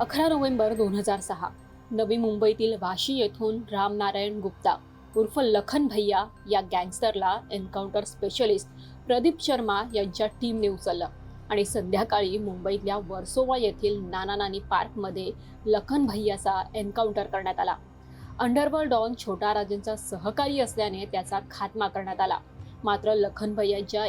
अकरा नोव्हेंबर दोन हजार सहा. नवी मुंबईतील वाशी येथून रामनारायण गुप्ता उर्फ लखन भैया या गँगस्टरला एन्काउंटर स्पेशलिस्ट प्रदीप शर्मा यांच्या टीमने उचललं आणि संध्याकाळी मुंबईतल्या वर्सोवा येथील नाना नानी पार्कमध्ये लखन भैयाचा एन्काउंटर करण्यात आला. अंडरवर्ल्ड डॉन छोटा राजेंचा सहकारी असल्याने त्याचा खात्मा करण्यात आला. मात्र लखन भैयांच्या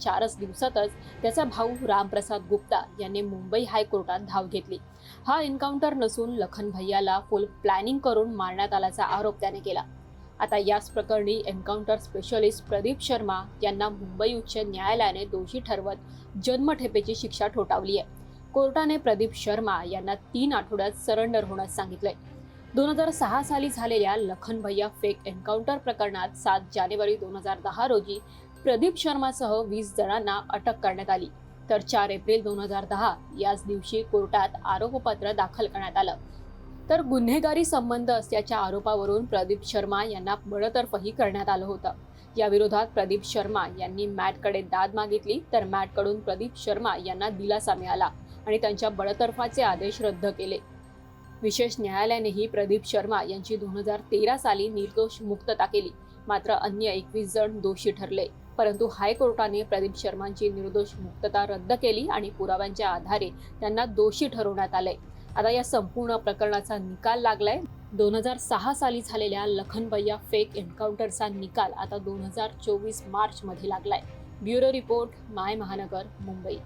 चारच दिवसातच त्याचा भाऊ रामप्रसाद गुप्ता यांनी मुंबई हायकोर्टात धाव घेतली. हा एन्काउंटर नसून लखन भैयाला फुल प्लॅनिंग करून मारण्यात आल्याचा आरोप त्याने केला. आता याच प्रकरणी एन्काउंटर स्पेशलिस्ट प्रदीप शर्मा यांना मुंबई उच्च न्यायालयाने दोषी ठरवत जन्मठेपेची शिक्षा ठोठावली आहे कोर्टाने प्रदीप शर्मा यांना तीन आठवड्यात सरेंडर होण्यास सांगितलंय. दोन हजार सहा साली झालेल्या लखन भैया फेक एन्काउंटर प्रकरणात सात जानेवारी दोन हजार दहा रोजी प्रदीप शर्मासह वीस जणांना अटक करण्यात आली. तर चार एप्रिल दोन हजार दहा याच दिवशी कोर्टात आरोपपत्र दाखल करण्यात आलं. तर गुन्हेगारी संबंध असल्याच्या आरोपावरून प्रदीप शर्मा यांना बडतर्फही करण्यात आलं होतं. या विरोधात प्रदीप शर्मा यांनी मॅटकडे दाद मागितली तर मॅटकडून प्रदीप शर्मा यांना दिलासा मिळाला आणि त्यांच्या बडतर्फाचे आदेश रद्द केले. विशेष न्यायालयानेही प्रदीप शर्मा यांची दोन हजार तेरा साली निर्दोष मुक्तता केली. मात्र अन्य एकवीस जण दोषी ठरले. परंतु हायकोर्टाने प्रदीप शर्मांची निर्दोष मुक्तता रद्द केली आणि पुराव्यांच्या आधारे त्यांना दोषी ठरवण्यात आले. आता या संपूर्ण प्रकरणाचा निकाल लागलाय. दोन हजार सहा साली झालेल्या लखनबैया फेक एन्काउंटरचा निकाल आता दोन हजार चोवीस मार्चमध्ये लागलाय. ब्युरो रिपोर्ट माय महानगर मुंबई.